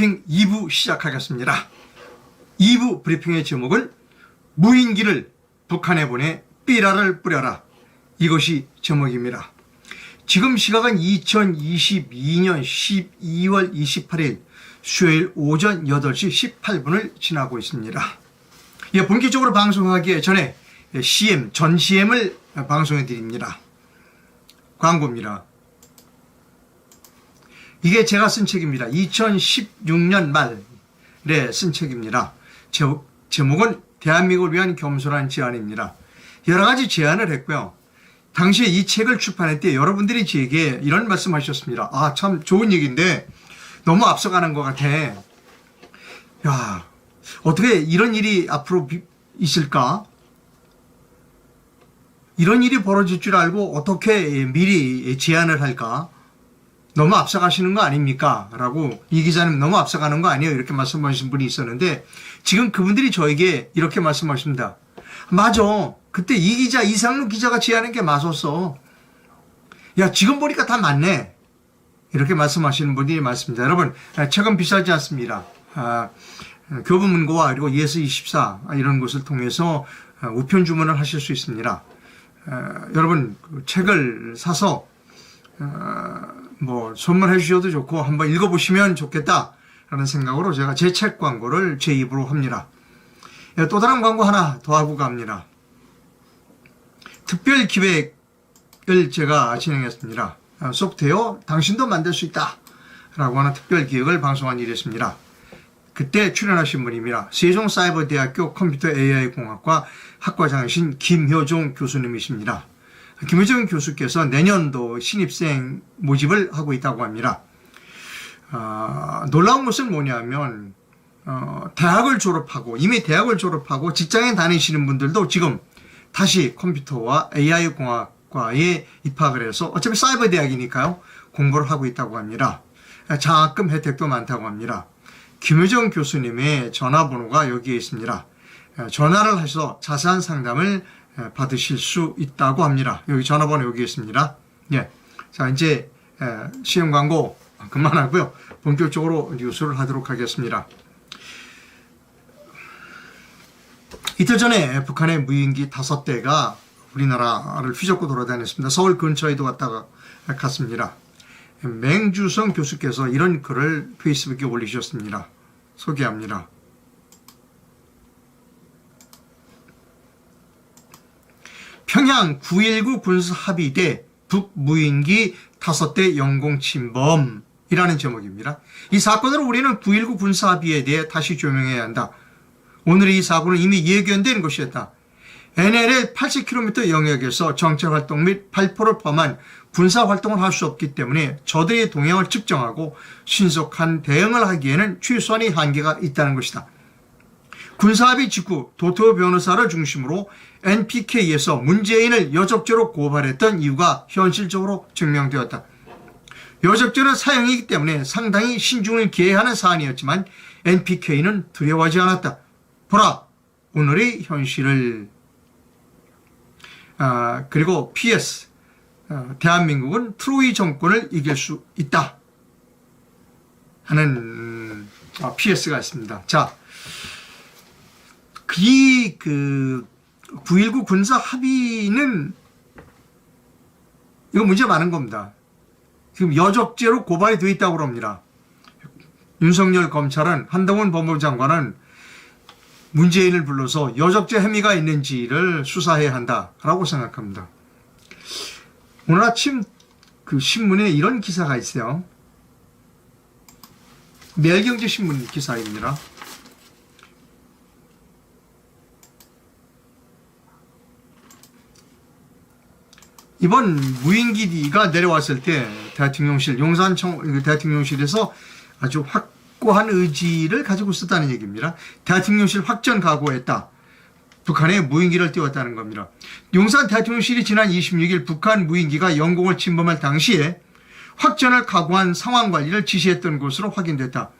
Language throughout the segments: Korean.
브리핑 2부 시작하겠습니다. 2부 브리핑의 제목은 무인기를 북한에 보내 삐라를 뿌려라. 이것이 제목입니다. 지금 시각은 2022년 12월 28일 수요일 오전 8시 18분을 지나고 있습니다. 예, 본격적으로 방송하기 전에 CM, 전 CM을 방송해 드립니다. 광고입니다. 이게 제가 쓴 책입니다. 2016년 말에 쓴 책입니다. 제, 제목은 대한민국을 위한 겸손한 제안입니다. 여러 가지 제안을 했고요. 당시에 이 책을 출판할 때 여러분들이 제게 이런 말씀 하셨습니다. 아, 참 좋은 얘기인데 너무 앞서가는 것 같아. 야, 어떻게 이런 일이 앞으로 비- 있을까? 이런 일이 벌어질 줄 알고 어떻게 미리 제안을 할까? 너무 앞서가시는 거 아닙니까? 라고 이 기자님 너무 앞서가는 거 아니에요? 이렇게 말씀하신 분이 있었는데 지금 그분들이 저에게 이렇게 말씀하십니다. 맞아. 그때 이 기자 이상루 기자가 제안한 게 맞았어. 야 지금 보니까 다 맞네. 이렇게 말씀하시는 분이 많습니다. 여러분 책은 비싸지 않습니다. 아, 교보문고와 그리고 예스24 이런 곳을 통해서 아, 우편 주문을 하실 수 있습니다. 아, 여러분 그 책을 사서 뭐 선물해 주셔도 좋고 한번 읽어보시면 좋겠다라는 생각으로 제가 제 책 광고를 제 입으로 합니다. 예, 또 다른 광고 하나 더 하고 갑니다. 특별 기획을 제가 진행했습니다. 아, 소프트웨어 당신도 만들 수 있다 라고 하는 특별 기획을 방송한 일이 있습니다. 그때 출연하신 분입니다. 세종사이버대학교 컴퓨터 AI 공학과 학과장이신 김효종 교수님이십니다. 김효정 교수께서 내년도 신입생 모집을 하고 있다고 합니다. 아, 놀라운 것은 뭐냐면 어, 대학을 졸업하고 이미 대학을 졸업하고 직장에 다니시는 분들도 지금 다시 컴퓨터와 AI 공학과에 입학을 해서 어차피 사이버 대학이니까요 공부를 하고 있다고 합니다. 장학금 혜택도 많다고 합니다. 김효정 교수님의 전화번호가 여기에 있습니다. 전화를 하셔서 자세한 상담을 받으실 수 있다고 합니다. 여기 전화번호 여기 있습니다. 예. 자, 이제 시험 광고 그만하고요. 본격적으로 뉴스를 하도록 하겠습니다. 이틀 전에 북한의 무인기 다섯 대가 우리나라를 휘젓고 돌아다녔습니다. 서울 근처에도 갔다가 갔습니다. 맹주성 교수께서 이런 글을 페이스북에 올리셨습니다. 소개합니다. 평양 9.19 군사합의대 북무인기 5대 영공 침범 이라는 제목입니다. 이 사건으로 우리는 9.19 군사합의에 대해 다시 조명해야 한다. 오늘의 이 사고는 이미 예견된 것이었다. NLL 80km 영역에서 정찰활동 및 발포를 포함한 군사활동을 할 수 없기 때문에 저들의 동향을 측정하고 신속한 대응을 하기에는 최소한의 한계가 있다는 것이다. 군사합의 직후 도토 변호사를 중심으로 NPK에서 문재인을 여적죄로 고발했던 이유가 현실적으로 증명되었다. 여적죄는 사형이기 때문에 상당히 신중을 기해야 하는 사안이었지만 NPK는 두려워하지 않았다. 보라, 오늘의 현실을. 아, 그리고 PS, 어, 대한민국은 트로이 정권을 이길 수 있다. 하는 음, 아, PS가 있습니다. 자, 이 그, 9.19 군사 합의는 이거 문제 많은 겁니다. 지금 여적죄로 고발이 되어 있다고 그럽니다. 윤석열 검찰은 한동훈 법무부 장관은 문재인을 불러서 여적죄 혐의가 있는지를 수사해야 한다라고 생각합니다. 오늘 아침 그 신문에 이런 기사가 있어요. 매일경제 신문 기사입니다. 이번 무인기가 내려왔을 때 대통령실 용산청 대통령실에서 아주 확고한 의지를 가지고 있었다는 얘기입니다. 대통령실 확전 각오했다. 북한에 무인기를 띄웠다는 겁니다. 용산 대통령실이 지난 26일 북한 무인기가 영공을 침범할 당시에 확전을 각오한 상황 관리를 지시했던 것으로 확인됐다.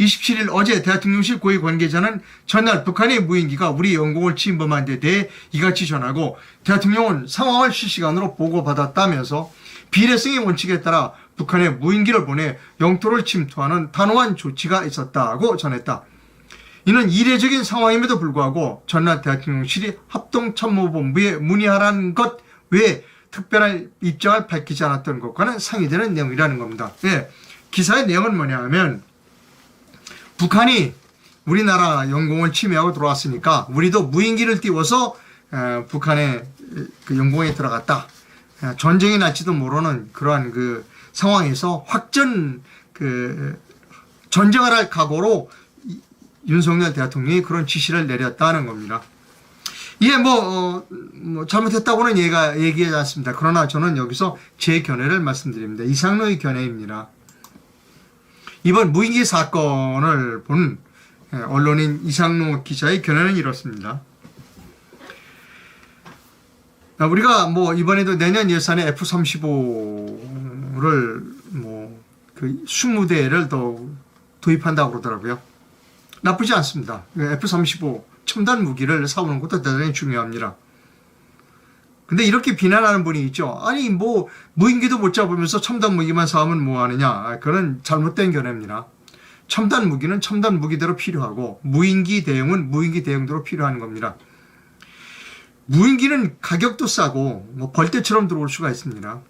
27일 어제 대통령실 고위 관계자는 전날 북한의 무인기가 우리 영공을 침범한 데 대해 이같이 전하고 대통령은 상황을 실시간으로 보고받았다면서 비례성의 원칙에 따라 북한에 무인기를 보내 영토를 침투하는 단호한 조치가 있었다고 전했다. 이는 이례적인 상황임에도 불구하고 전날 대통령실이 합동참모본부에 문의하라는 것 외에 특별한 입장을 밝히지 않았던 것과는 상이되는 내용이라는 겁니다. 예, 기사의 내용은 뭐냐 하면 북한이 우리나라 영공을 침해하고 들어왔으니까 우리도 무인기를 띄워서 에, 북한의 그 영공에 들어갔다. 에, 전쟁이 날지도 모르는 그러한 그 상황에서 확전 그 전쟁을 할 각오로 이- 윤석열 대통령이 그런 지시를 내렸다는 겁니다. 이게 뭐, 어, 뭐 잘못했다고는 얘가 얘기하지 않습니다. 그러나 저는 여기서 제 견해를 말씀드립니다. 이상로의 견해입니다. 이번 무인기 사건을 본 예, 언론인 이상로 기자의 견해는 이렇습니다. 아, 우리가 뭐 이번에도 내년 예산에 F-35를 뭐그 20대를 더 도입한다고 그러더라고요. 나쁘지 않습니다. 그 F-35 첨단 무기를 사오는 것도 대단히 중요합니다. 근데 이렇게 비난하는 분이 있죠. 아니 뭐 무인기도 못 잡으면서 첨단 무기만 사오면 뭐 하느냐. 아, 그건 잘못된 견해입니다. 첨단 무기는 첨단 무기대로 필요하고 무인기 대응은 무인기 대응대로 필요한 겁니다. 무인기는 가격도 싸고 뭐 벌떼처럼 들어올 수가 있습니다.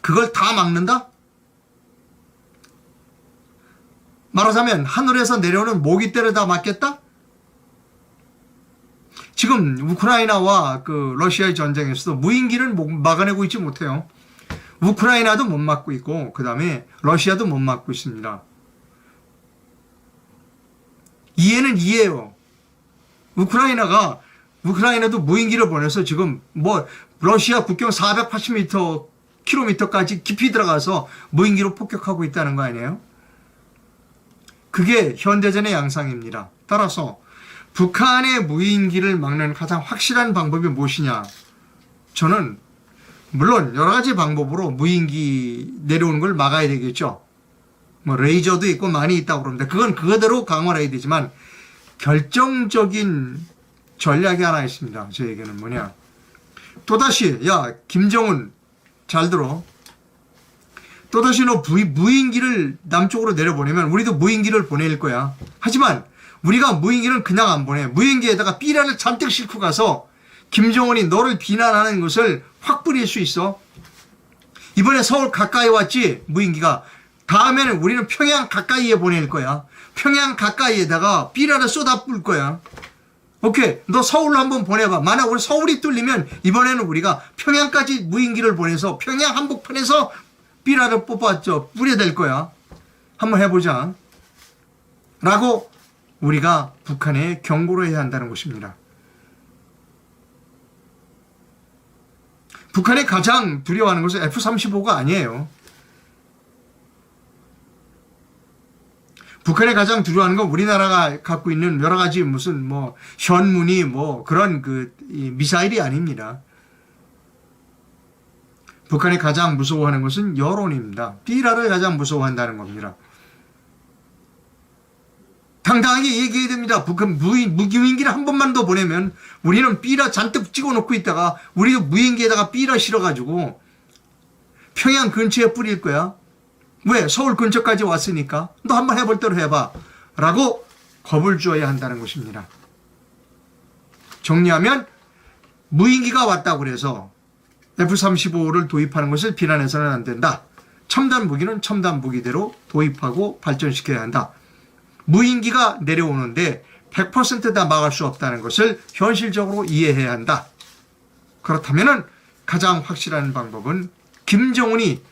그걸 다 막는다? 말하자면 하늘에서 내려오는 모기떼를 다 막겠다? 지금 우크라이나와 그 러시아의 전쟁에서도 무인기를 못- 막아내고 있지 못해요. 우크라이나도 못 막고 있고 그 다음에 러시아도 못 막고 있습니다. 이해는 이해요. 우크라이나가 우크라이나도 무인기를 보내서 지금 뭐 러시아 국경 480m 킬로미터까지 깊이 들어가서 무인기로 폭격하고 있다는 거 아니에요? 그게 현대전의 양상입니다. 따라서 북한의 무인기를 막는 가장 확실한 방법이 무엇이냐? 저는 물론 여러 가지 방법으로 무인기 내려오는 걸 막아야 되겠죠. 뭐 레이저도 있고 많이 있다고 그럽니다. 그건 그거대로 강화를 해야 되지만 결정적인 전략이 하나 있습니다. 저에게는 뭐냐? 또다시 야 김정은 잘 들어. 또다시 너 부- 무인기를 남쪽으로 내려보내면 우리도 무인기를 보낼 거야. 하지만 우리가 무인기는 그냥 안 보내. 무인기에다가 삐라를 잔뜩 싣고 가서 김정은이 너를 비난하는 것을 확 뿌릴 수 있어. 이번에 서울 가까이 왔지 무인기가. 다음에는 우리는 평양 가까이에 보낼 거야. 평양 가까이에다가 삐라를 쏟아 뿔 거야. 오케이. 너 서울로 한번 보내봐. 만약 우리 서울이 뚫리면 이번에는 우리가 평양까지 무인기를 보내서 평양 한복판에서 삐라를 뽑았죠. 뿌려댈 거야. 한번 해보자. 라고 우리가 북한에 경고를 해야 한다는 것입니다. 북한이 가장 두려워하는 것은 F-35가 아니에요. 북한이 가장 두려워하는 건 우리나라가 갖고 있는 여러 가지 무슨 뭐 현문이 뭐 그런 그이 미사일이 아닙니다. 북한이 가장 무서워하는 것은 여론입니다. 삐라를 가장 무서워한다는 겁니다. 당당하게 얘기해야 됩니다. 북한 무인, 무기인기를 한 번만 더 보내면 우리는 삐라 잔뜩 찍어 놓고 있다가 우리도 무인기에다가 삐라 실어가지고 평양 근처에 뿌릴 거야. 왜? 서울 근처까지 왔으니까. 너 한번 해볼 대로 해봐. 라고 겁을 주어야 한다는 것입니다. 정리하면 무인기가 왔다고 그래서 F-35를 도입하는 것을 비난해서는 안 된다. 첨단 무기는 첨단 무기대로 도입하고 발전시켜야 한다. 무인기가 내려오는데 100%다 막을 수 없다는 것을 현실적으로 이해해야 한다. 그렇다면 가장 확실한 방법은 김정은이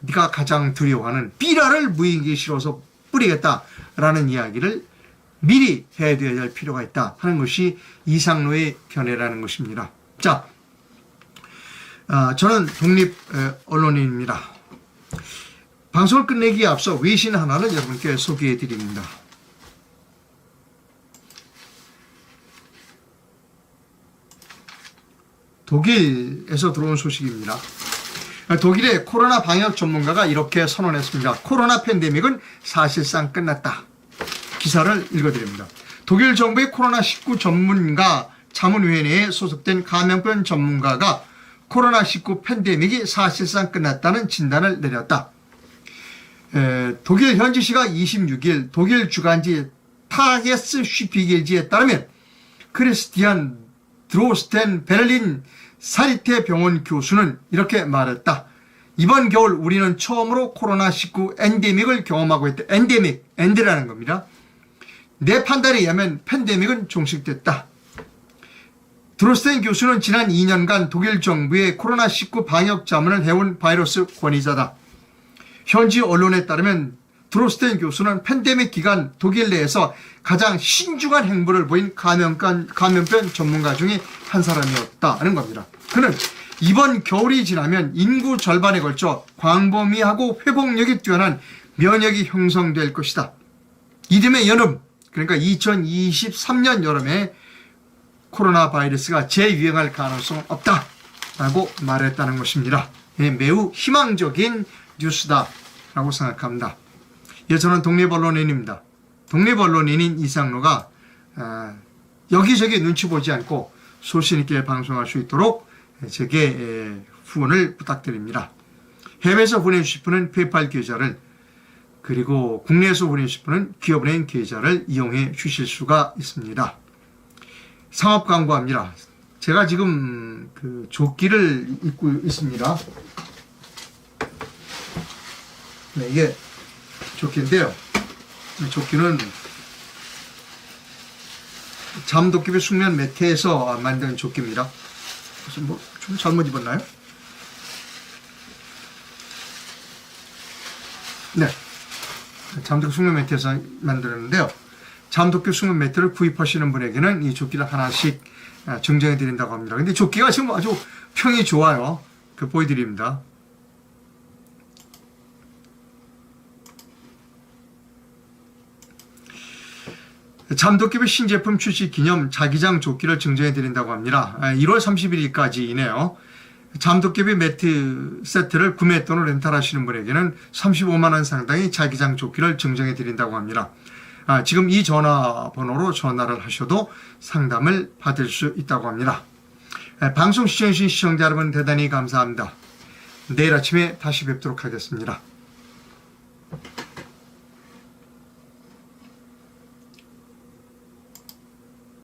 네가 가장 두려워하는 삐라를 무인기에 실어서 뿌리겠다라는 이야기를 미리 해야 될 필요가 있다 하는 것이 이상로의 견해라는 것입니다. 자, 아, 저는 독립 에, 언론인입니다. 방송을 끝내기에 앞서 외신 하나를 여러분께 소개해 드립니다. 독일에서 들어온 소식입니다. 독일의 코로나 방역 전문가가 이렇게 선언했습니다. 코로나 팬데믹은 사실상 끝났다. 기사를 읽어드립니다. 독일 정부의 코로나19 전문가 자문위원회에 소속된 감염병 전문가가 코로나19 팬데믹이 사실상 끝났다는 진단을 내렸다. 에, 독일 현지 시각 26일 독일 주간지 타헤스 슈피겔지에 따르면 크리스티안 드로스텐 베를린 사리테 병원 교수는 이렇게 말했다. 이번 겨울 우리는 처음으로 코로나19 엔데믹을 경험하고 있다. 엔데믹, 엔드라는 겁니다. 내 판단에 의하면 팬데믹은 종식됐다. 드로스텐 교수는 지난 2년간 독일 정부의 코로나19 방역 자문을 해온 바이러스 권위자다. 현지 언론에 따르면 드로스텐 교수는 팬데믹 기간 독일 내에서 가장 신중한 행보를 보인 감염병, 감염병 전문가 중에 한 사람이었다는 겁니다. 그는 이번 겨울이 지나면 인구 절반에 걸쳐 광범위하고 회복력이 뛰어난 면역이 형성될 것이다. 이듬해 여름, 그러니까 2023년 여름에 코로나 바이러스가 재유행할 가능성은 없다 라고 말했다는 것입니다. 예, 매우 희망적인 뉴스다 라고 생각합니다. 예, 저는 독립언론인입니다. 독립언론인인 이상로가 아, 여기저기 눈치 보지 않고 소신 있게 방송할 수 있도록 제게 에, 후원을 부탁드립니다. 해외에서 보내주실 분은 페이팔 계좌를 그리고 국내에서 보내주실 분은 기업은행 계좌를 이용해 주실 수가 있습니다. 상업 광고합니다. 제가 지금 그 조끼를 입고 있습니다. 네, 이게 조끼인데요. 이 조끼는 잠도끼비 숙면 매트에서 만든 조끼입니다. 그래서 뭐 좀 잘못 입었나요? 네. 잠도끼 숙면 매트에서 만들었는데요. 잠도끼 숙면 매트를 구입하시는 분에게는 이 조끼를 하나씩 아, 증정해 드린다고 합니다. 근데 조끼가 지금 아주 평이 좋아요. 그 보여드립니다. 잠도끼비 신제품 출시 기념 자기장 조끼를 증정해 드린다고 합니다. 1월 31일까지이네요. 잠도깨비 매트 세트를 구매 또는 렌탈하시는 분에게는 35만 원 상당의 자기장 조끼를 증정해 드린다고 합니다. 아, 지금 이 전화번호로 전화를 하셔도 상담을 받을 수 있다고 합니다. 아, 방송 시청해주신 시청자 여러분 대단히 감사합니다. 내일 아침에 다시 뵙도록 하겠습니다.